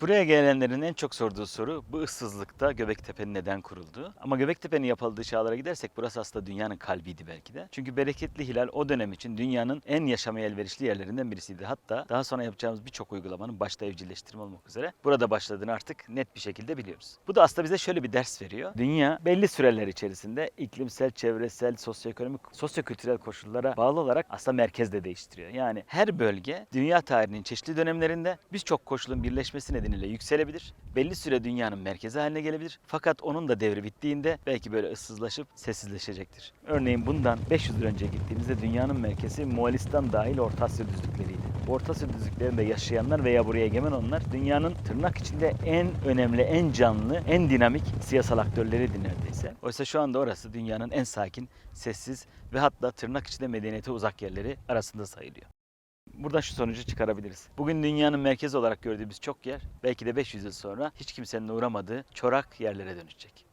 Buraya gelenlerin en çok sorduğu soru bu ıssızlıkta Göbektepe'nin neden kurulduğu. Ama Göbektepe'nin yapıldığı çağlara gidersek burası aslında dünyanın kalbiydi belki de. Çünkü bereketli hilal o dönem için dünyanın en yaşamaya elverişli yerlerinden birisiydi. Hatta daha sonra yapacağımız birçok uygulamanın başta evcilleştirme olmak üzere burada başladığını artık net bir şekilde biliyoruz. Bu da aslında bize şöyle bir ders veriyor. Dünya belli süreler içerisinde iklimsel, çevresel, sosyoekonomik, sosyokültürel koşullara bağlı olarak aslında merkezde değiştiriyor. Yani her bölge dünya tarihinin çeşitli dönemlerinde birçok koşulun birleşmesi nedeniyle yükselebilir. Belli süre dünyanın merkezi haline gelebilir. Fakat onun da devri bittiğinde belki böyle ıssızlaşıp sessizleşecektir. Örneğin bundan 500 yıl önce gittiğimizde dünyanın merkezi Moğolistan dahil Orta Asya düzlükleriydi. Orta Asya düzlüklerinde yaşayanlar veya buraya egemen olanlar dünyanın tırnak içinde en önemli, en canlı, en dinamik siyasal aktörleriydi neredeyse. Oysa şu anda orası dünyanın en sakin, sessiz ve hatta tırnak içinde medeniyete uzak yerleri arasında sayılıyor. Buradan şu sonucu çıkarabiliriz. Bugün dünyanın merkezi olarak gördüğümüz çok yer belki de 500 yıl sonra hiç kimsenin uğramadığı çorak yerlere dönüşecek.